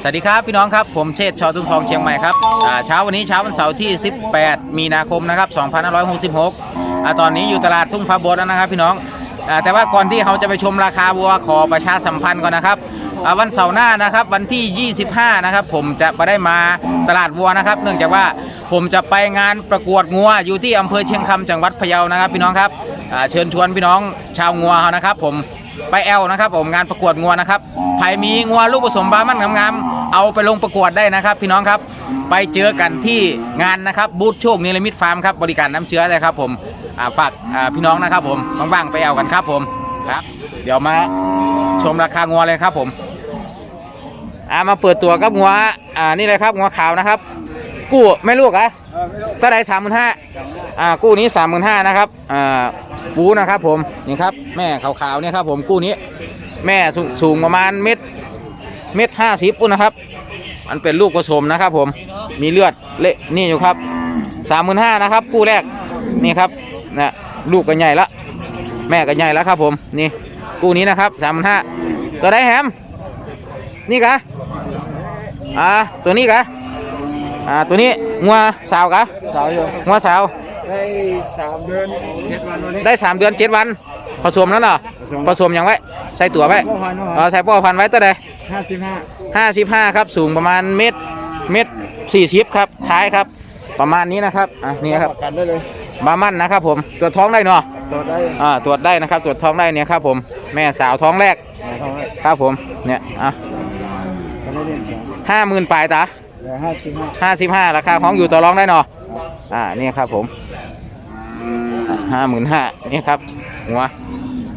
สวัสดีครับพี่น้องครับผมเชษฐ์ชอทุ่งทองเชียงใหม่ครับเช้าวันนี้เช้าวันเสาร์ที่ 18 มีนาคมนะครับ2566อตอนนี้อยู่ตลาดทุ่งฟ้าบดแล้วนะครับ พี่น้องอแต่ว่าก่อนที่เราจะไปชมราคาวัวขอประชาสัมพันธ์ก่อนนะครับวันเสาร์หน้านะครับวันที่ 25 นะครับ ผมจะไปได้มาตลาดวัวนะครับ เนื่องจากว่าผมจะไปงานประกวดงัวอยู่ที่อำเภอเชียงคำจังหวัดพะเยานะครับ พี่น้องครับเชิญชวนพี่น้องชาวงัวเขานะครับ ผม ไปแอลนะครับผมงานประกวดงัวนะครับใครมีงัวลูกผสมบามันงามๆเอาไปลงประกวดได้นะครับ พี่น้องครับไปเจอกันที่งานนะครับบูธโชคนิรมิตฟาร์มครับบริการน้ำเชื้อเลยครับผมฝากพี่น้องนะครับผมว่างๆไปแอลกันครับผมครับ เดี๋ยวมาชมราคางัวเลยครับผมอามาเปิดตัวกับงัวอ่านี่เลยครับงัวขาวนะครับ กู้แม่ลูกอะเท่าไหรสามหมื่นห้าอ่ากู้นี้สามหมื่นห้านะครับอ่า ปูนะครับผมนี่ครับแม่ขาวๆเนี่ยครับผมกู้นี้ แม่สูงสูงประมาณเม็ดเม็ดห้าสิบปุ้นนะครับ มันเป็นลูกผสมนะครับ ผมมีเลือดเละนี่อยู่ครับสามหมื่นห้านะครับคู่แรกนี่ครับนะลูกก็ใหญ่ละแม่ก็ใหญ่แล้วครับ ผมนี่คู่นี้นะครับสามหมื่นห้าตัวได้แฮมนี่กะอ่าตัวนี้กะอ่าตัวนี้งัวสาวกะสาวอยู่งัวสาว ได้สามเดือนเจ็ดวันวันนี้ ได้สามเดือนเจ็ดวัน ผสมแล้วเนาะผสม ผสมยังไว้ใส่ตัวไว้พ่อพันธุ์เออใส่พ่อพันธุ์ไว้ตัวใดห้าสิบห้าห้าสิบห้าครับสูงประมาณเมตรเมตรสี่สิบครับท้ายครับ ประมาณนี้นะครับอะนี่ครับประกันได้เลยบามันนะครับ ผมตรวจท้องได้เนาะตัวได้อ่าตรวจได้นะครับ ตรวจท้องได้เนี่ยครับผมแม่สาวท้องแรกเท่าไหร่ครับผมเนี่ยอะก็ไม่เรียนกันห้าหมื่นปลายตาเหลือห้าสิบห้าห้าสิบห้าราคาของอยู่ต่อรองได้เนาะ อ่านี่ครับผมห้าหมื่นห้านี่ครับหัว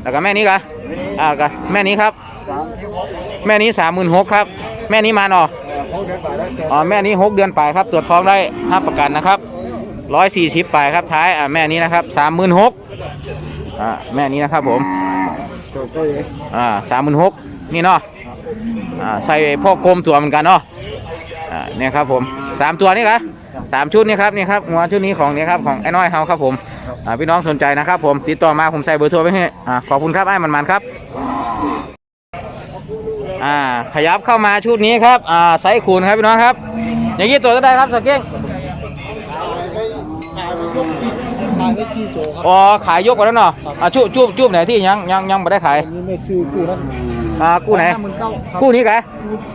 แล้วก็แม่นี้กะอ่าก็แม่นี้ครับ แม่นี้สามหมื่นหกครับ แม่นี้มาเนาะหกเดือนไปแล้วเกิดอ๋อแม่นี้หกเดือนปลายครับ ตรวจท้องได้ห้าประกันนะครับร้อยสี่สิบปลายครับท้ายอ่าแม่นี้นะครับสามหมื่นหกอ่าแม่นี้นะครับผมอ่าสามหมื่นหกนี่เนาะอ่าใส่พ่อกลมตัวเหมือนกันเนาะอ่าเนี่ยครับผมสามตัวนี่ครับ สามชุดนี่ครับนี่ครับหัวชุดนี้ของนี่ครับของไอ้น้อยเฮาครับผมอ่าพี่น้องสนใจนะครับผมติดต่อมาผมใส่เบอร์โทรไว้ให้อ่าขอบคุณครับไอ้มันมันๆครับอ่าขยับเข้ามาชุดนี้ครับอ่าไซส์คูณครับพี่น้องครับ อย่างนี้ตัวจะได้ครับสกเก้งขายไปยกสี่ขายไปสี่ตัวครับอ๋อขายยกกว่าแล้วเนาะอ่าจูบจูบจูบไหนที่ยังยังยังไม่ได้ขายอันนี้ไม่ซื้อกู้นั้นอ่ากู้ไหนหมื่นเก้าครับกู้นี้กะ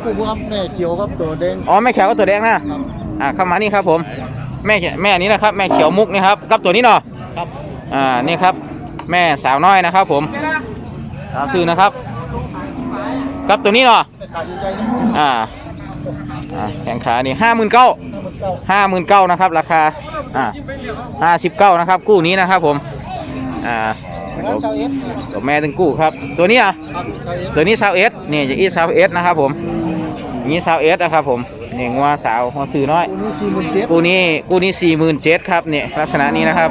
กู้กู้ครับแม่เขียวครับตัวแดงอ๋อแม่เขียวกับตัวแดงนะครับ อ่าเข้ามานี่ครับผม แม่เขียวแม่นี้นะครับ แม่เขียวมุกนี่ครับกับตัวนี้เนาะครับอ่านี่ครับ แม่สาวน้อยนะครับ ผมตามชื่อนะครับกับตัวนี้เนาะขายใจนะอ่าอ่าแข่งขานี่ห้าหมื่นเก้าห้าหมื่นเก้าห้าหมื่นเก้านะครับ ราคาอ่าห้าสิบเก้านะครับ กู้นี้นะครับ ผมอ่าแล้วชาวเอสตัวแม่ตึงกู้ครับ ตัวนี้อะครับชาวเอสตัวนี้ซาวเอสนี่จะอีซาวเอสนะครับ ผมนี่ซาวเอสนะครับผม นี่งัวสาวหัวสื่อน้อย ตัวนี้สี่หมื่นเจ็ดกู้นี้กู้นี้สี่หมื่นเจ็ดครับเนี่ยลักษณะนี้นะครับ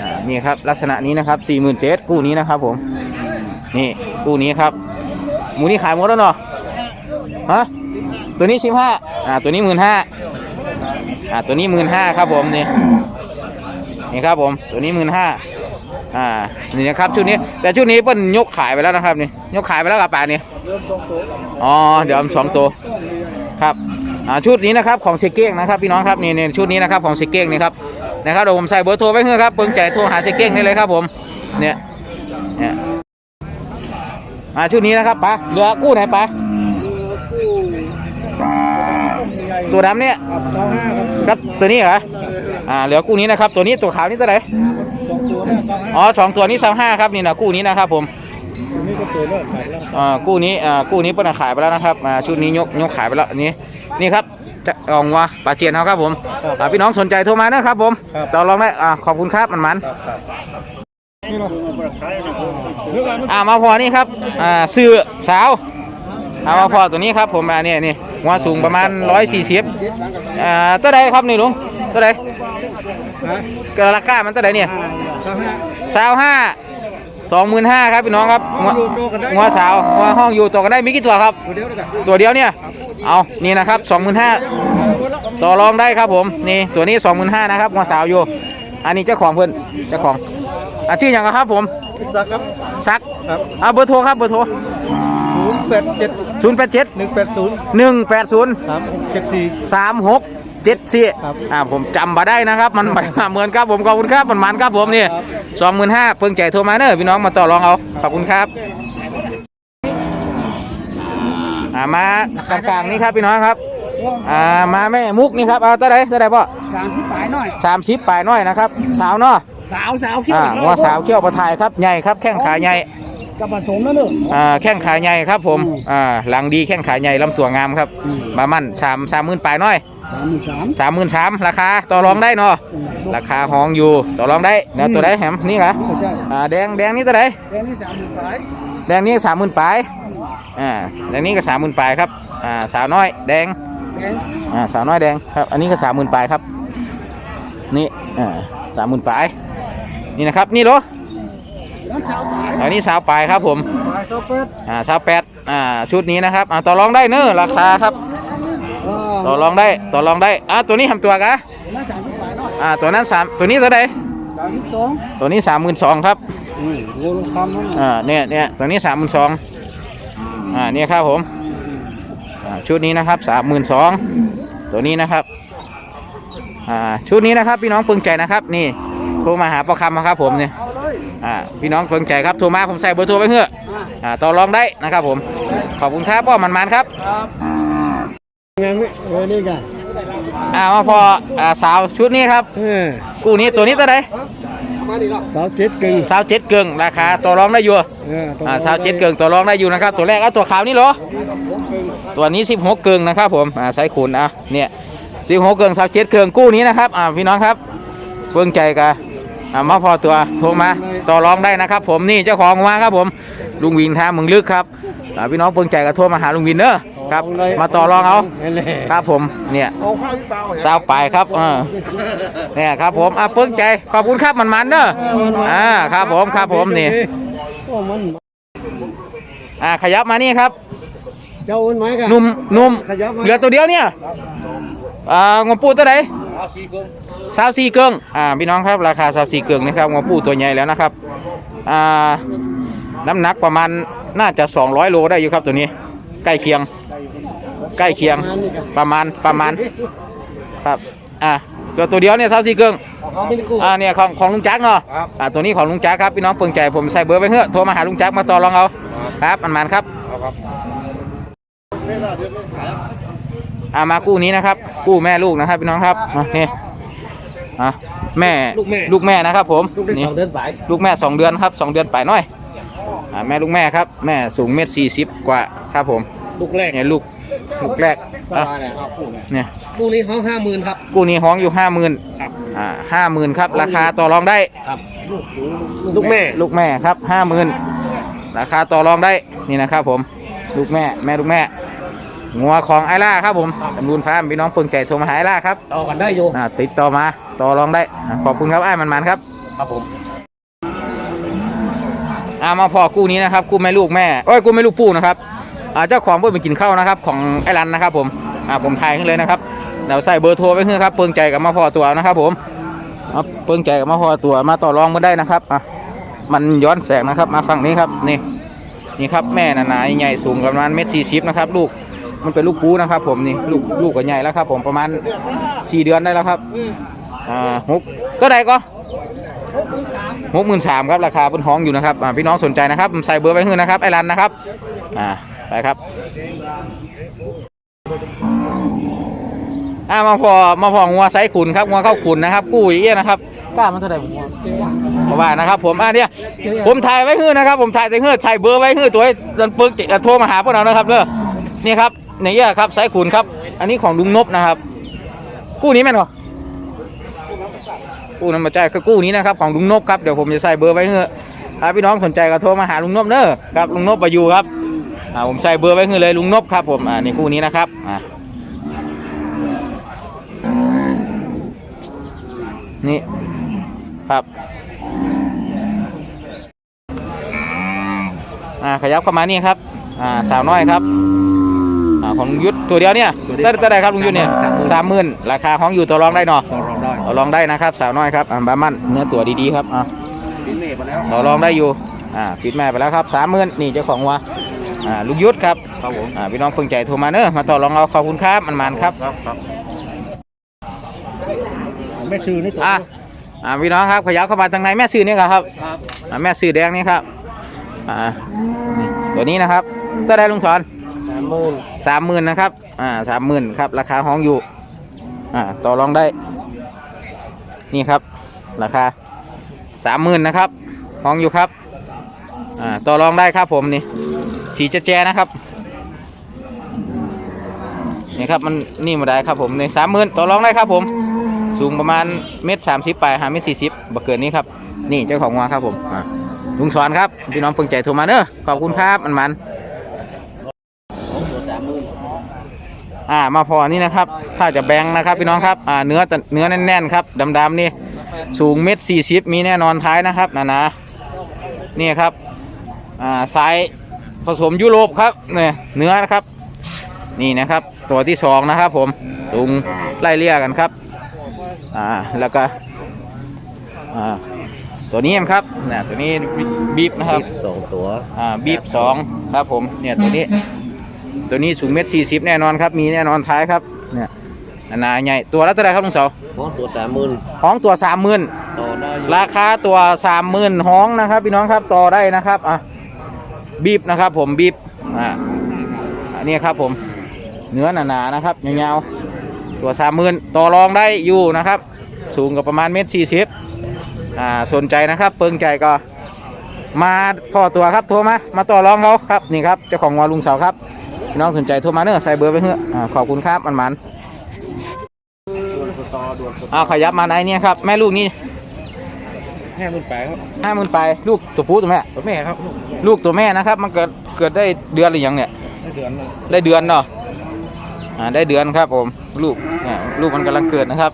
อ่านี่ครับลักษณะนี้นะครับสี่หมื่นเจ็ดกู้นี้นะครับผมนี่กู้นี้ครับหมูนี้ขายหมดแล้วเนาะฮะตัวนี้สิบห้าอ่าตัวนี้หมื่นห้าอ่าตัวนี้หมื่นห้าครับผมนี่นี่ครับผมตัวนี้หมื่นห้าอ่านี่นะครับชุดนี้แต่ชุดนี้เปิ้นยกขายไปแล้วนะครับนี่ยกขายไปแล้วกับป่านี่เริ่มสองตัวอ๋อเดี๋ยวเอาสองตัว ครับอ่าชุดนี้นะครับของเซเก้งนะครับพี่น้องครับนี่นี่ชุดนี้นะครับของเซเก้งนี่ครับนะครับเดี๋ยวผมใส่เบอร์โทรไว้ให้ครับเพิ่งใจโทรหาเซเก้งได้เลยครับผมเนี่ยเนี่ยอ่าชุดนี้นะครับปะเหลือกู้ไหนปะตัวดำเนี่ยครับตัวนี้เหรออ่าเหลือกู้นี้นะครับ ตัวนี้ตัวขาวนี่ตัวไหนสองตัวนี่สองอ๋อสองตัวนี้สามห้าครับนี่นะกู้นี้นะครับผม ตัวนี้ก็ตัวเลิกขายแล้วอ่ากู้นี้อ่ากู้นี้เปิ้ลขายไปแล้วนะครับอ่าชุดนี้ยกยกขายไปแล้วนี่นี่ครับจะอองว่าปลาเจียนเขาครับผมอ่าพี่น้องสนใจโทรมานะครับผมต่อรองได้อ่าขอบคุณครับมันมันครับครับนี่เนาะอ่ามาพอนี่ครับอ่าซื้อสาวอ่ามาพอตัวนี้ครับผมอ่านี่นี่หัวสูงประมาณ140อ่าตัวใดครับนี่ลุงตัวใดฮะเกิดราคามันตัวใดเนี่ยสองห้าสาวห้า สองหมื่นห้าครับพี่น้องครับหัวอยู่โตกันได้ หัวสาวหัวห้องอยู่ตัวกันได้มีกี่ตัวครับตัวเดียวด้วยกันตัวเดียวเนี่ยเอานี่นะครับสองหมื่นห้า ต่อรองได้ครับผมนี่ตัวนี้สองหมื่นห้านะครับหัวสาวอยู่ อันนี้เจ้าของเพื่อนเจ้าของอะชื่ออย่างไรครับผมสักครับซักครับเอาเบอร์โทรครับเบอร์โทรศูนย์แปดเจ็ดศูนย์แปดเจ็ดหนึ่งแปดศูนย์หนึ่งแปดศูนย์สามหกเจ็ดสี่สามหก เจ็ดสี่ครับอ่าผมจำมาได้นะครับมันมันเหมือนครับผมขอบคุณครับมันมันครับผมนี่ครับ สองหมื่นห้าเพิ่งใจโทรมาเนอะพี่น้องมาต่อรองเอาขอบคุณครับอ่ามากลางๆนี่ครับพี่น้องครับอ่ามาแม่มุกนี่ครับเอาเท่าไหรเท่าไหรพ่อสามสิบปลายหน่อย สามสิบปลายน้อยนะครับ สาวเนาะสาวสาวเขี้ยวอ่าว่าสาวเขี้ยวประทายครับใหญ่ครับแข้งขาใหญ่ กับผสมแล้วเนอะ อ่าแข้งขาใหญ่ครับผมอ่าหลังดีแข้งขาใหญ่ลำตัวงามครับอืมมามั่นสามสามหมื่นปลายน้อยสามหมื่นสามสามหมื่นสามราคาต่อรองได้เนาะราคาห้องอยู่ต่อรองได้เดี๋ยวตัวใดแหมนี่เหรอไม่ใช่อ่าแดงแดงนี่ตัวใดแค่นี้สามหมื่นปลายแดงนี่สามหมื่นปลายอ่าแดงนี้ก็สามหมื่นปลายครับอ่าสาวน้อยแดงแพงอ่าสาวน้อยแดงครับ อันนี้ก็สามหมื่นปลายครับ นี่อ่าสามหมื่นปลายนี่นะครับ นี่เหรอ อันนี้สาวปลายครับผมปลายโซเปิดอ่าสาวแปดอ่าชุดนี้นะครับอ่าต่อรองได้เนอะราคาครับ ต่อรองได้ต่อรองได้อ่าตัวนี้ทำตัวกะน้ำสามสิบปลายหน่อยอ่าตัวนั้นสามตัวนี้เท่าไหร่สามสิบสองตัวนี้สามหมื่นสองครับอืมโลลงคำนั่นอ่าเนี่ยเนี่ยตัวนี้สามหมื่นสองอ่าเนี่ยครับผมอ่าชุดนี้นะครับสามหมื่นสองตัวนี้นะครับอ่าชุดนี้นะครับพี่น้องเพิ่งใจนะครับ นี่โทรมาหาประคำนะครับผมเนี่ยเอาเลยอ่าพี่น้องเพิ่งใจครับโทรมาผมใส่เบอร์โทรไว้เพื่ออะอ่าต่อรองได้นะครับผม ขอบคุณครับพ่อมันมันๆครับครับงานไม่เออนี่กันอ่ามาพออ่าสาวชุดนี้ครับเออกู้นี้ตัวนี้ตัวไหนมาดิละสาวเจ็ดกึ่งสาวเจ็ดเกิงราคาต่อรองได้อยู่เออต้องอ่าสาวเจ็ดเกิงต่อรองได้อยู่นะครับ ตัวแรกเอาตัวขาวนี่เหรอตัวนี้16เกิงนะครับผมอ่าใส่ขุนอะเนี่ย16เกิงสาวเจ็ดเกิงกู้นี้นะครับอ่าพี่น้องครับเพิ่งใจกัน อ่ามาพอตัวโทรมาต่อรองได้นะครับ ผมนี่เจ้าของมาครับผมลุงวินท่าเมึงลึกครับอ่าพี่น้องเพิ่งใจกันโทรมาหาลุงวินเนอะครับ มาต่อรองเอานั่นแหละครับผมเนี่ยเอาข้าวพี่เปล่าสาวปลายครับอ่าเนี่ยครับผมอ่าเพิ่งใจขอบคุณครับมันมันๆเนอะอ่าครับผมครับผมนี่โอ้มันอ่าขยับมานี่ครับเจ้าอ้นไหมกันหนุ่มหนุ่มขยับมาเหลือตัวเดียวเนี่ยอ่างวปูตัวไหน สาวสี่เกิงอ่าพี่น้องครับราคาสาวสี่เกิงนะครับงวปูตัวใหญ่แล้วนะครับอ่าน้ำหนักประมาณน่าจะ 200 โลได้อยู่ครับตัวนี้ ใกล้เคียง ใกล้เคียงประมาณประมาณครับอ่าตัวตัวเดียวเนี่ยสาวสี่เกิงเขาไม่ได้กู้อ่าเนี่ยของของลุงจักรเนาะอ่าตัวนี้ของลุงจักรครับพี่น้องเปิงใจผมใส่เบอร์ไปเถอะโทรมาหาลุงจักรมาต่อรองเอาครับมันมันๆครับ อามากู้นี้นะครับ กู้แม่ลูกนะครับพี่น้องครับอะนี่อะแม่ลูกแม่ ลูกแม่นะครับ ผมลูกได้นี่สองเดือนไปลูกแม่สองเดือนครับสองเดือนไปหน่อยอ่าแม่ลูกแม่ครับ แม่สูงเมตรสี่สิบกว่าครับผมลูกแรกเนี่ยลูกลูกแรกปอะลาเนี่ยครับคู่เนี่ยเนี่ย คู่นี้เขาห้าหมื่นครับ กู้นี้ห้องอยู่ห้าหมื่นครับอ่าห้าหมื่นครับราคาต่อรองได้ ครับลูกแม่ลูกแม่ครับห้าหมื่นราคาต่อรองได้นี่นะครับผม ลูกแม่แม่ลูกแม่ งัวของไอล่าครับผมตำรูนฟาร์มพี่น้องเปิงใจโทรมาหาไอล่าครับต่อกันได้อยู่อ่าติดต่อมาต่อรองได้อ่าขอบคุณครับไอ้มันมันๆครับครับผมอ่ามาพอกู้นี้นะครับกู้แม่ลูกแม่โอ้ยกู้แม่ลูกปู่นะครับอ่าเจ้าของเพิ่งไปกินข้าวนะครับ ของไอ้รันนะครับผมอ่าผมถ่ายขึ้นเลยนะครับเดี๋ยวใส่เบอร์โทรไว้ขึ้นครับเปิงใจกับมาพอตัวนะครับผมเอาเปิงใจกับมาพอตัวมาต่อรองมาได้นะครับอะมันย้อนแสงนะครับ มาฝั่งนี้ครับนี่ นี่ครับแม่หนาๆใหญ่สูงประมาณเมตรสี่สิบนะครับ ลูก มันเป็นลูกปูนะครับ ผมนี่ลูกลูกก็ใหญ่แล้วครับ ผมประมาณสี่เดือนได้แล้วครับอ่าหกก็ได้ก็หกหมื่นสามครับราคาบนห้องอยู่นะครับอ่าพี่น้องสนใจนะครับผมใส่เบอร์ไว้ให้นะครับไอรันนะครับอ่าไปครับอ่ามาพอมาพองัวไซส์ขุนครับงัวเข้าขุนนะครับ กู้อย่างเงี้ยนะครับกล้ามันเท่าไหร่ผมเพราะว่านะครับผมอ่าเนี่ยผมถ่ายไว้ให้นะครับ ผมถ่ายใส่เฮือใส่เบอร์ไว้ให้ตัวให้ดันปึกจะโทรมาหาพวกเรานะครับเด้อนี่ครับ นี่เงี้ยครับไซส์ขุนครับ อันนี้ของลุงนบนะครับ กู้นี้แม่นหรอกู้น้ำมาจ่ายคือกู้นี้นะครับของลุงนบครับเดี๋ยวผมจะใส่เบอร์ไว้เฮ้ถ้าพี่น้องสนใจก็โทรมาหาลุงนบเนอะครับลุงนบประยูครับอ่าผมใส่เบอร์ไว้ให้เลยลุงนบครับผมอ่านี่กู้นี้นะครับอ่านี่ครับอ่าขยับเข้ามานี่ครับอ่าสาวน้อยครับาของลุงยุทธตัวเดียวเนี่ยเท่าเท่าไหรครับลุงยุทธเนี่ยสามหมื่นราคาห้องอยู่ต่อรองได้เนาะต่อรองได้ต่อรองได้นะครับ สาวน้อยครับอ่าบามันเนื้อตัวดีๆครับอ่าปิ้นเน่ไปแล้วต่อรองได้อยู่อ่าปิดแม่ไปแล้วครับสามหมื่นนี่เจ้าของวัวอ่าลุงยุทธครับครับผมอ่าพี่น้องเพิ่งใจโทรมาเนอะมาต่อรองเอาขอบคุณครับมันมันๆครับ ครับครับแม่ชื่อนี่ตัวอะอ่าพี่น้องครับขยับเข้ามาทางในแม่สื่อนี่ครับครับอ่าแม่สื่อแดงนี่ครับอ่านี่ตัวนี้นะครับก็ได้ลุงสอนสามหมื่นสามหมื่นนะครับ อ่าสามหมื่นครับ ราคาห้องอยู่ อ่า ต่อรองได้ นี่ครับ ราคาสามหมื่นนะครับห้องอยู่ครับ อ่า ต่อรองได้ครับผมนี่สีจะแจนะครับ นี่ครับ มันนี่มาได้ครับผมในสามหมื่นต่อรองได้ครับผม สูงประมาณเมตรสามสิบไปหาเมตรสี่สิบบ่เกินนี้ครับ นี่เจ้าของวัวครับผม อ่าลุงสอนครับ พี่น้องเพิ่งใจโทรมาเนอะขอบคุณครับ มันมัน อ่ามาพอนี่นะครับ ถ้าจะแบ่งนะครับพี่น้องครับอ่าเนื้อแต่เนื้อแน่นๆครับดำๆนี่สูงเมตรสี่สิบมีแน่นอนท้ายนะครับนะนะนี่ครับอ่าสายผสมยุโรปครับเนี่ยเนื้อนะครับ นี่นะครับ ตัวที่สองนะครับ ผมสูงไล่เลี่ยกันครับอ่าแล้วก็อ่าตัวนี้ครับเนี่ยตัวนี้บีบนะครับสองตัวอ่าบีบสองครับผมเนี่ยตัวนี้ ตัวนี้สูงเมตรสี่สิบแน่นอนครับ มีแน่นอนท้ายครับ เนี่ยหนาใหญ่ ตัวละเท่าไหรครับลุงเสาห้องตัวสามหมื่นห้องตัวสามหมื่นต่อได้อยู่ราคาตัวสามหมื่นห้องนะครับ พี่น้องครับ ต่อได้นะครับ อะ บีบนะครับ ผมบีบ อ่าอันนี้ครับผม เนื้อหนาๆนะครับยาวๆ ตัวสามหมื่นต่อรองได้อยู่นะครับ สูงกับประมาณเมตรสี่สิบอ่า สนใจนะครับ เปิงใจก็มาพอตัวครับโทรมา มาต่อรองเขาครับ นี่ครับ เจ้าของวอลุงเสาครับพี่ น้องสนใจโทรมาเนอะใส่เบอร์ไปเถอะอ่าขอบคุณครับมันมันด่วนต่อด่วนๆอ่าขยับมาในเนี่ยครับแม่ลูกนี่ห้าหมื่นแปดครับห้าหมื่นไปลูกตัวผู้ตัวแม่ตัวแม่ครับลูกตัวแม่นะครับ มันเกิดเกิดได้เดือนหรือยังเนี่ยได้เดือนหนึ่งได้เดือนเนาะอ่าได้เดือนครับผมลูกเนี่ยลูกมันกำลังเกิดนะครับ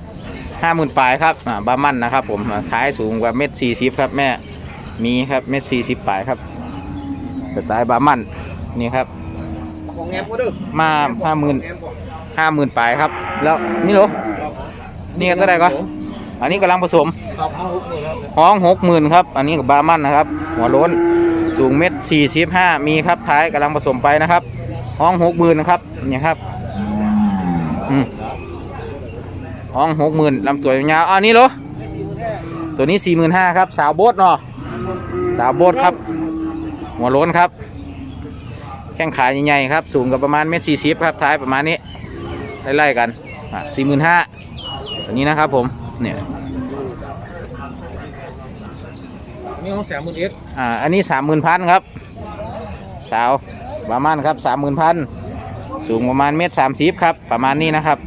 ห้าหมื่นปลายครับอ่าบามันนะครับผมอ่าท้ายสูงกว่าเม็ดสี่สิบครับแม่มีครับเม็ดสี่สิบปลายครับสไตล์บามันนี่ครับ ของแงมก็ดึกมาห้าหมื่นห้าหมื่นปลายครับ แล้วนี่เหรอนี่ก็เท่าไหร่ก็อันนี้กำลังผสมห้องหกหมื่นครับ อันนี้กับบามันนะครับ หัวโล้นสูงเม็ดสี่สิบห้ามีครับท้ายกำลังผสมไปนะครับห้องหกหมื่นนะครับเนี่ยครับห้องหกหมื่นลำตัวยาวอันนี้เหรอตัวนี้สี่หมื่นห้าครับ สาวโบดเนาะสาวโบดครับ หัวโล้นครับ แข้งขาใหญ่ๆครับ สูงกับประมาณเมตรสี่สิบครับท้ายประมาณนี้ไล่ๆกันอะสี่หมื่นห้าตัวนี้นะครับผมเนี่ยนี่ห้องสามหมื่นเอ็ดอ่าอันนี้สามหมื่นพันครับ สาวประมาณครับสามหมื่นพันสูงประมาณเมตรสามสิบครับ ประมาณนี้นะครับ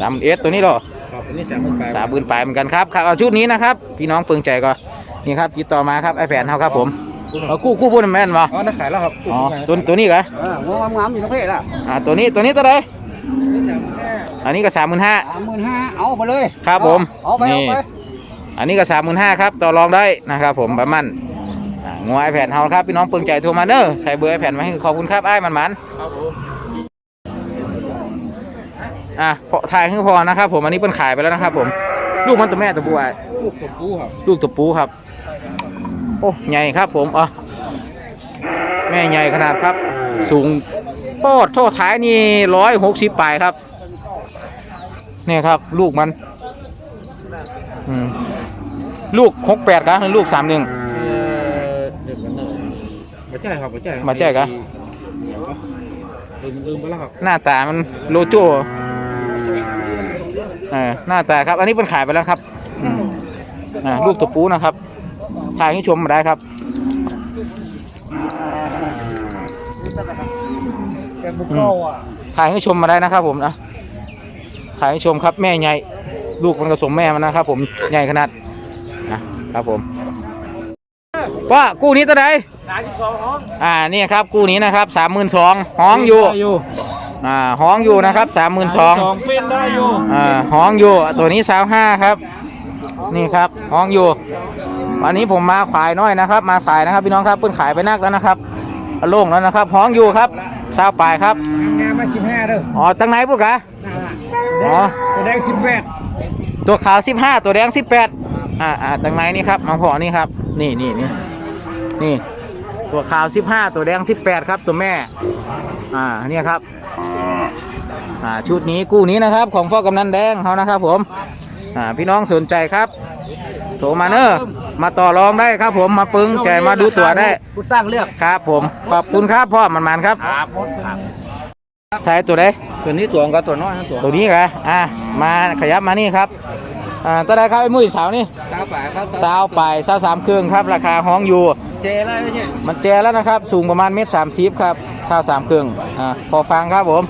สามเอสตัวนี้เหรอครับอันนี้สามหมื่นแปดสามหมื่นปลายเหมือนกันครับครับเอาชุดนี้นะครับ พี่น้องเพิ่งใจก็นี่ครับติดต่อมาครับไอแผนเขาครับผม เอากู้กู้พูดแม่นบ่อ๋อนักขายแล้วครับอ๋อตัวตัวนี้เหรออ่างงงามๆอยู่ทั้งเพศอะอ่าตัวนี้ตัวนี้ตัวไหนนี่สามหมื่นห้าอันนี้ก็สามหมื่นห้าสามหมื่นห้าเอาไปเลยครับผมเอาไปนี่เอาไปอันนี้ก็สามหมื่นห้าครับต่อรองได้นะครับผมประมาณอ่างัวไอแผนเขาครับพี่น้องเพิ่งใจโทรมาเนอะใส่เบอร์ไอแผนมาให้ขอบคุณครับไอ้มันมันๆครับผมอะพอถ่ายให้พอนะครับผมอันนี้เป็นขายไปแล้วนะครับผม ลูกมันตัวแม่ตัวผู้อะลูกผมกู้ครับ ลูกตัวปูครับ โอ้ใหญ่ครับผมอ๋อแม่ใหญ่ขนาดครับ สูงโทษโทษท้ายนี่ร้อยหกสิบปลายครับเนี่ยครับ ลูกมันอืมลูกหกแปดครับลูกสามหนึ่งเอ่อเดี๋ยวกันเนอะมาแจ้ครับมาแจ้มาแจ้กะลืมลืมไปแล้วครับหน้าตามันโลโจ้เออหน้าตาครับ อันนี้เป็นขายไปแล้วครับอืมอ่าลูกตัวปูนะครับ ถ่ายให้ชมมาได้ครับแกบุกเข้าอะถ่ายให้ชมมาได้นะครับ ผมนะถ่ายให้ชมครับแม่ใหญ่ลูกมันผสมแม่มันนะครับ ผมใหญ่ขนาดนะครับผมว่ากู้นี้ตัวใดสามสิบสองห้องอ่านี่ครับกู้นี้นะครับสามหมื่นสองห้องอยู่อยู่อ่าห้องอยู่นะครับสามหมื่นสองเป็นได้อยู่อ่าห้องอยู่ตัวนี้สาวห้าครับ นี่ครับห้องอยู่ วันนี้ผมมาขายน้อยนะครับ มาขายนะครับพี่น้องครับเพิ่นขายไปนักแล้วนะครับโล่งแล้วนะครับห้องอยู่ครับสาวปลายครับงานมาสิบห้าเด้ออ๋อตั้งไหนพวกกะอ๋อตัวแดงสิบแปดตัวขาวสิบห้าตัวแดงสิบแปดอ่าอ่าตั้งไหนนี่ครับมาพอนี่ครับ นี่นี่นี่นี่ ตัวขาว15ตัวแดง18ครับ ตัวแม่ อ่าเนี่ยครับอ่าชุดนี้กู้นี้นะครับ ของพ่อกำนันแดงเขานะครับ ผม อ่าพี่น้องสนใจครับ โทรมาเนอะมาต่อรองได้ครับผมมาปึงแกมาดูตัวได้กูตั้งเลือกครับผมขอบคุณครับพ่อมันมันๆครับครับใช้ตัวใดตัวนี้ตัวกับตัวน้อยนะตัวตัวนี้เหรออ่ามาขยับมานี่ครับอ่าตัวใดครับไอ้มุ้ยสาวนี่สาวป่าครับสาวไปสาวสามเครื่องครับ ราคาห้องอยู่เจแล้วเนี่ยมันแจแล้วนะครับ สูงประมาณเมตรสามสิบครับสาวสามเครื่องอ่าพอฟังครับผม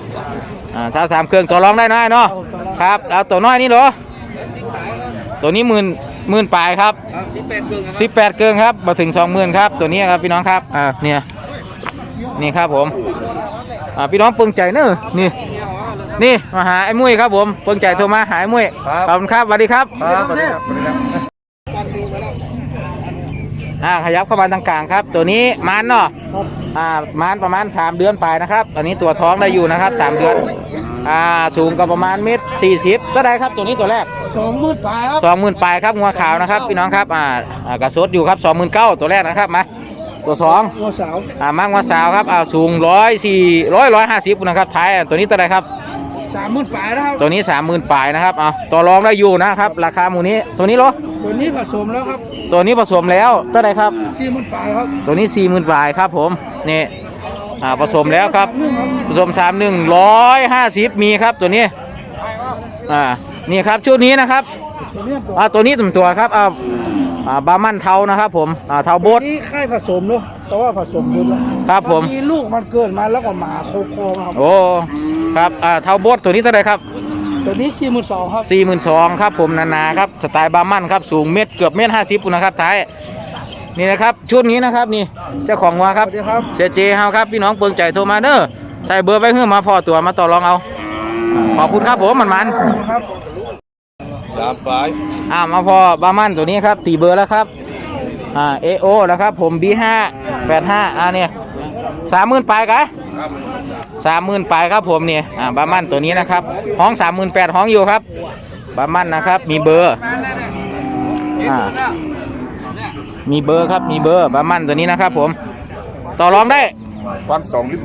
อ่าสาวสามเครื่องตัวรองได้น้อยเนาะครับแล้วตัวน้อยนี่เหรอตัวนี้หมื่น หมื่นปลายครับครับสิบแปดเกินครับสิบแปดเกินครับมาถึงสองหมื่นครับตัวนี้ครับพี่น้องครับอ่าเนี่ยนี่ครับผมอ่าพี่น้องเปิงใจเนอะนี่นี่มาหาไอ้มุ้ยครับผมเปิงใจโทรมาหาไอ้มุ้ยขอบคุณครับสวัสดีครับครับสวัสดีครับสวัสดีครับ อ่าขยับเข้ามาทางกลางครับ ตัวนี้มันเนาะอ่ามานประมาณ 3 เดือนไปนะครับอันนี้ตัวท้องได้อยู่นะครับ 3 เดือนอ่าสูงก็ประมาณเมตรสี่สิบก็ได้ครับตัวนี้ตัวแรกสองมืดปลายครับสองหมื่นปลายครับงัวขาวนะครับพี่น้องครับอ่าอ่ากระสดอยู่ครับสองหมื่นเก้าตัวแรกนะครับมาตัวสองหัวสาวอ่ามากงัวสาวครับอ่าสูงร้อยสี่ร้อยร้อยห้าสิบนะครับท้ายอะตัวนี้ตัวใดครับ สามมืดปลายนะครับ ตัวนี้สามหมื่นปลายนะครับอ่าต่อรองได้อยู่นะครับ ราคาหมูนี้ตัวนี้เหรอตัวนี้ผสมแล้วครับตัวนี้ผสมแล้วตัวใดครับสี่มืดปลายครับ ตัวนี้สี่หมื่นปลายครับผมนี่อ่าผสมแล้วครับ ผสมสามหนึ่งร้อยห้าสิบมีครับตัวนี้อ่านี่ครับชุดนี้นะครับตัวนี้ตัวอ่าตัวนี้ตัวตัวครับอ่าอ่าบามันเทานะครับ ผมอ่าเทาโบดนี้ไข่ผสมเนาะแต่ว่าผสมบุญแล้วครับผมบางทีลูกมันเกิดมาแล้วก็หมาโคโค่ครับโอ้ ครับอ่าเทาโบดตัวนี้เท่าไหรครับตัวนี้สี่มือสองครับสี่หมื่นสองครับผมนานาครับสไตล์บามันครับสูงเมตรเกือบเมตรห้าสิบนะครับท้ายนี่นะครับชุดนี้นะครับนี่เจ้าของวัวครับสวัสดีครับเสียเจเฮาครับพี่น้องเปิงใจโทรมาเด้อใส่เบอร์ไว้เพื่อมาพอตัวมาต่อรองเอาขอบคุณครับผมมันมันครับสามปลายๆอ่ามาพอบามันตัวนี้ครับตีเบอร์แล้วครับอ่าเอโอนะครับผม B5 85อ่าเนี่ยสามหมื่นปลายกะ สามหมื่นปลายครับผมเนี่ยอ่าบามันตัวนี้นะครับ ห้องสามหมื่นแปดห้องอยู่ครับ บามันนะครับ มีเบอร์อ่ามีเบอร์ครับ มีเบอร์บามันตัวนี้นะครับ ผม ต่อรองได้วันสองลิตร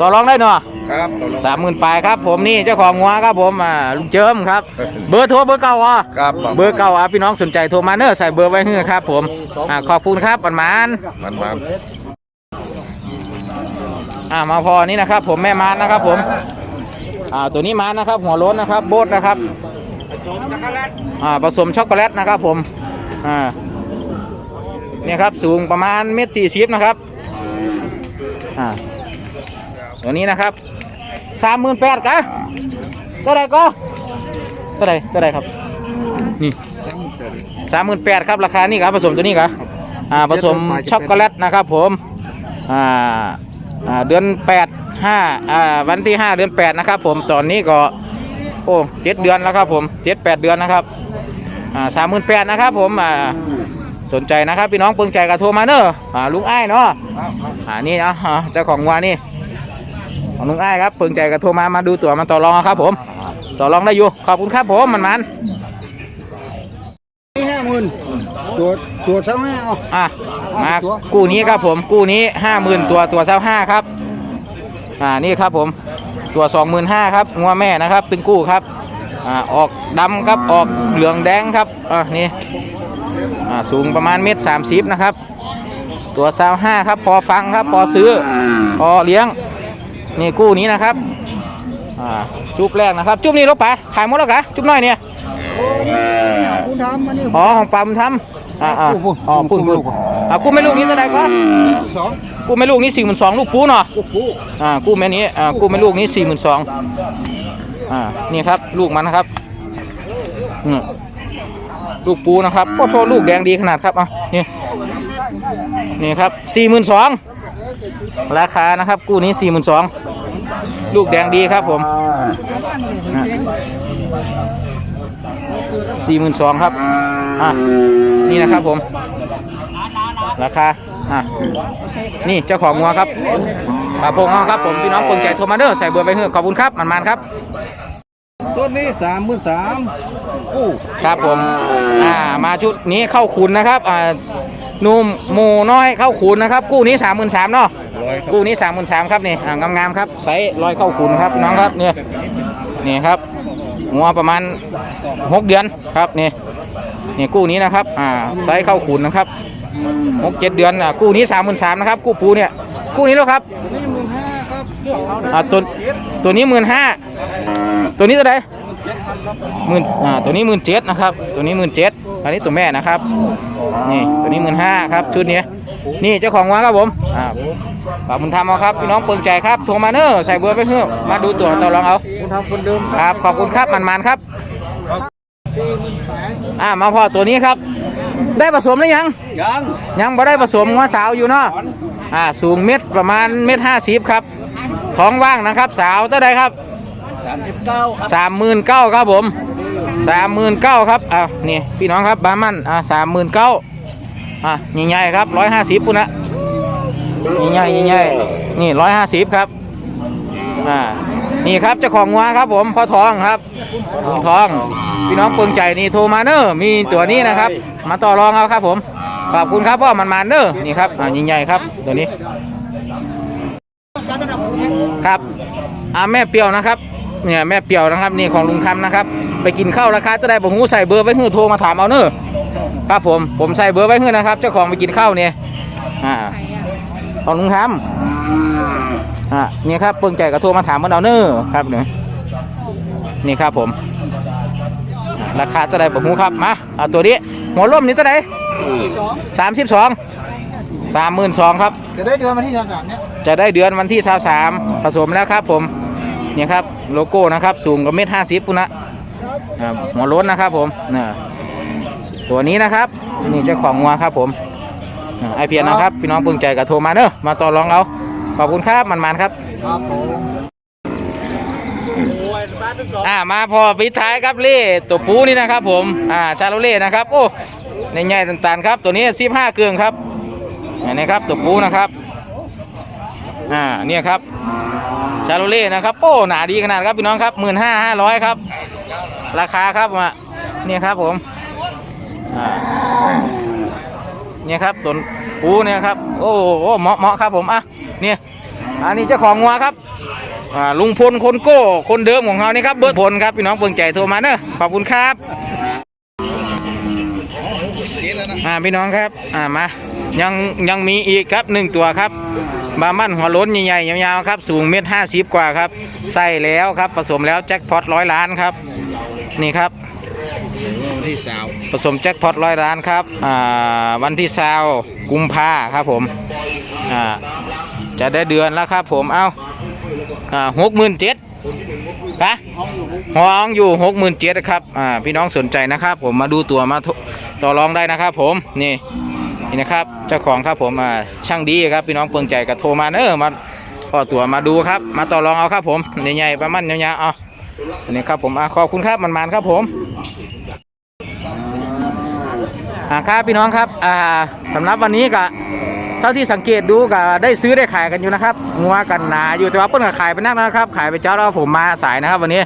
ต่อรองได้เนาะครับต่อรองสามหมื่นปลายครับ ผมนี่เจ้าของงัวครับผมอ่าลุงเจิมครับ เบอร์โทรเบอร์เก่าอะครับเบอร์เก่าอะพี่น้องสนใจโทรมาเนอะใส่เบอร์ไว้ให้ครับ ผมอ่าขอบคุณครับปันมานมันมัน อ่ามาพอนี้นะครับ ผมแม่มานนะครับ ผมอ่าตัวนี้มานนะครับ หัวโล้นนะครับโบดนะครับอ่าผสมช็อกโกแลตนะครับ ผมอ่าเนี่ยครับสูงประมาณเมตรสี่สิบนะครับอ่าตัวนี้นะครับสามหมื่นแปดกะก็ได้ก็ก็ได้ก็ได้ครับ นี่สามหมื่นแปดครับราคานี่ครับผสมตัวนี้ครับอ่าผสมช็อกโกแลตนะครับ ผมอ่า เดือนแปดห้าอ่าวันที่ห้าเดือนแปดนะครับ ผมตอนนี้ก็โอ้เจ็ดเดือนแล้วครับผมเจ็ดแปดเดือนนะครับอ่าสามหมื่นแปดนะครับ ผมอ่าสนใจนะครับพี่น้องเปิงใจกระโทรมาเนอะอ่าลุงอ้ายเนาะอ่านี่นะอ่าเจ้าของวัวนี่ของลุงอ้ายครับเปิงใจกระโทรมามาดูตัวมาต่อรองเอาครับ ผม ต่อรองได้อยู่ขอบคุณครับผมมันมันนี่ห้าหมื่นตัวตัวเท่าห้าเอาอะ มากู้นี้ครับผมกู้นี้ห้าหมื่นตัวตัวเช้าห้าครับอ่านี่ครับผมตัวสองหมื่นห้าครับงัวแม่นะครับตึงกู้ครับอ่าออกดำครับออกเหลืองแดงครับอ่านี่อ่าสูงประมาณเมตรสามสิบนะครับ ตัวเช้าห้าครับ พอฟังครับ พอซื้อ พอเลี้ยงนี่กู้นี้นะครับอ่าจุบแรกนะครับ จุบนี้ลบไปขายหมดแล้วกะจุบน้อยเนี่ยคุณทำมันนี่อ๋อของปลาบุญธรรมอ่าอ่าอ๋อปุ่นปุ่น อ่ากู้ไม่ลูกนี้เท่าไหร่ก็สองกู้แม่ลูกนี่สี่หมื่นสองลูกปูเนาะลูกปูอ่ากู้แม่นี้อ่ากู้แม่ลูกนี่สี่หมื่นสองอ่านี่ครับลูกมันนะครับอืมลูกปูนะครับโอ้โหลูกแดงดีขนาดครับอะนี่นี่ครับสี่หมื่นสองราคานะครับ กู้นี้สี่หมื่นสองลูกแดงดีครับผมสี่หมื่นสองครับ อะ นี่นะครับผม ราคาอะนี่เจ้าของงัวครับปลาพงเอาครับผมพี่น้องปงใจโทรมาเด้อใส่เบอร์ไปเถอะขอบคุณครับมันมันๆครับต้นนี้สามหมื่นสามกู้ครับผมอ่ามาชุดนี้เข้าคุณนะครับอ่านุ่มหมูน้อยเข้าขุนนะครับ กู้นี้สามหมื่นสามเนาะร้อยครับกู้นี้สามหมื่นสามครับนี่อ่างามๆครับไซส์ร้อยเข้าขุนครับพี่น้องครับเนี่ยนี่ครับหัวประมาณหกเดือนครับนี่นี่กู้นี้นะครับอ่าไซส์เข้าขุนนะครับ หกเจ็ดเดือนอะกู้นี้สามหมื่นสามนะครับกู้ปูเนี่ยกู้นี้แล้วครับนี่หมื่นห้าครับเลือกเขาได้อ่าตัวตัวนี้หมื่นห้าตัวนี้เท่าไหร่หมื่นอ่าตัวนี้หมื่นเจ็ดนะครับ ตัวนี้หมื่นเจ็ดอันนี้ตัวแม่นะครับนี่ตัวนี้หมื่นห้าครับชุดนี้นี่เจ้าของวัวครับผมอ่าฝากบุญธรรมเอาครับพี่น้องเปิงใจครับโทรมาเนอะใส่เบอร์ไปเพื่อมาดูตัวต่อรองเอาคุณทำคนเดิมครับขอบคุณครับมันมันๆครับอ่ามาพอตัวนี้ครับ ได้ผสมหรือยัง ยังยังบ่ได้ผสมหัวสาวอยู่เนาะอ่าสูงเม็ดประมาณเม็ดห้าสิบครับท้องว่างนะครับ สาวเท่าใดครับสามสิบเก้าครับสามหมื่นเก้าครับผมสามหมื่นเก้าครับอ่านี่พี่น้องครับบามันอ่าสามหมื่นเก้าอ่าใหญ่ๆครับร้อยห้าสิบปุ่นนะใหญ่ๆใหญ่ๆนี่ร้อยห้าสิบครับอ่า นี่ครับเจ้าของงัวครับ ผมพ่อทองครับพ่อทอง พี่น้องเปิงใจนี่โทรมาเนอะมีตัวนี้นะครับ มาต่อรองเอาครับ ผมขอบคุณครับพ่อมันมาเนอะนี่ครับอ่าใหญ่ๆครับตัวนี้ ครับอ่าแม่เปียวนะครับเนี่ยแม่เปียวนะครับนี่ของลุงคำนะครับ ไปกินข้าวราคาจะได้บอกหูใส่เบอร์ไว้หื้อโทรมาถามเอาเนอะครับผมผมใส่เบอร์ไว้หื้อนะครับ เจ้าของไปกินข้าวเนี่ยอ่า ของลุงคำอ่านี่ครับเปิงใจก็โทรมาถามมันเอาเนอะครับเนี่ยนี่ครับผมอ่าราคาจะได้บอกหูครับมาเอาตัวนี้หัวร่มนี่เท่าไหร่สามสิบสองสามหมื่นสองครับ จะได้เดือนมาที่สามสามเนี่ยจะได้เดือนวันที่23ผสมแล้วครับผมเนี่ยครับโลโก้นะครับ สูงกว่าเมตรห้าสิบปุ่นนะอ่าหัวโล้นนะครับผมเนี่ยตัวนี้นะครับ นี่เจ้าของงัวครับผมอ่า ไอเพียนนะครับ พี่น้องเพิ่งใจกับโทรมาเนอะมาต่อรองเอาขอบคุณครับมันมันๆครับครับผมอ่ามาพอปิดท้ายครับเล่ตัวปูนี่นะครับผมอ่าชาโลเล่นะครับโอ้ในใหญ่ต่างๆครับ ตัวนี้สิบห้าเกลืองครับอันนี้ครับตัวปูนะครับอ่าเนี่ยครับชาโลเล่นะครับโอ้หนาดีขนาดครับพี่น้องครับหมื่นห้าห้าร้อยครับ ราคาครับมาเนี่ยครับผมอ่า เนี่ยครับตัวปูเนี่ยครับ โอ้โหเหมาะเหมาะครับผมอะเนี่ยอันนี้เจ้าของงัวครับอ่าลุงพลคนโก้คนเดิมของเขานี่ครับเบิร์ดพลครับพี่น้องเปิงใจโทรมาเนอะขอบคุณครับอ่าพี่น้องครับอ่ามายังยังมีอีกครับหนึ่งตัวครับบามันหัวล้นใหญ่ๆยาวๆครับสูงเมตรห้าสิบกว่าครับใส่แล้วครับผสมแล้วแจ็คพอตร้อยล้านครับ นี่ครับ วันที่สาวผสมแจ็คพอตร้อยล้านครับอ่าวันที่ซาวกุมภาครับผมอ่าจะได้เดือนแล้วครับผมเอาอ่าหกหมื่นเจ็ดนะห้องอยู่หกหมื่นเจ็ดครับอ่าพี่น้องสนใจนะครับ ผมมาดูตัวมาต่อรองได้นะครับ ผมนี่นี่นะครับเจ้าของครับผมอ่าช่างดีครับพี่น้องเปิงใจกับโทรมาเนอมาพอตัวมาดูครับ มาต่อรองเอาครับผมใหญ่ๆประมาณยาวๆเอาอันนี้ครับผมอ่าขอบคุณครับมันๆครับผม อ่าครับพี่น้องครับอ่าสำหรับวันนี้ก็เท่าที่สังเกตดูก็ได้ซื้อได้ขายกันอยู่นะครับงัวกันหนาอยู่แต่ว่าเพิ่นก็ขายไปนักนะครับ ขายไปเจ้าแล้วผมมาสายนะครับ วันนี้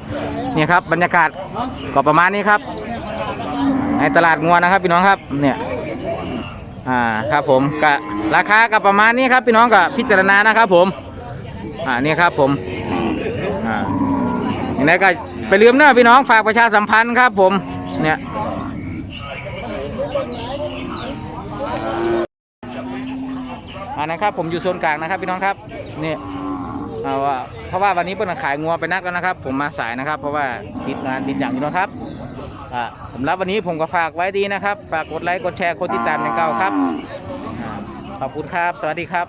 นี่ครับบรรยากาศก็ประมาณนี้ครับ ในตลาดงัวนะครับ พี่น้องครับเนี่ยอ่าครับผมก็ราคาก็ประมาณนี้ครับ พี่น้องก็พิจารณานะครับ ผมอ่านี่ครับผมอ่าอย่างไรก็ไปลืมเนอะพี่น้องฝากประชาสัมพันธ์ครับ ผมเนี่ย อ่า นะครับ ผมอยู่โซนกลางนะครับพี่น้องครับนี่เอาว่าเพราะว่าวันนี้เพิ่นขายงัวไปนักแล้วนะครับ ผมมาสายนะครับ เพราะว่าติดงานติดอย่างอยู่นะครับอ่าสำหรับวันนี้ผมก็ฝากไว้ดีนะครับ ฝากกดไลค์กดแชร์กดติดตามอย่างเก่าครับขอบคุณครับ สวัสดีครับ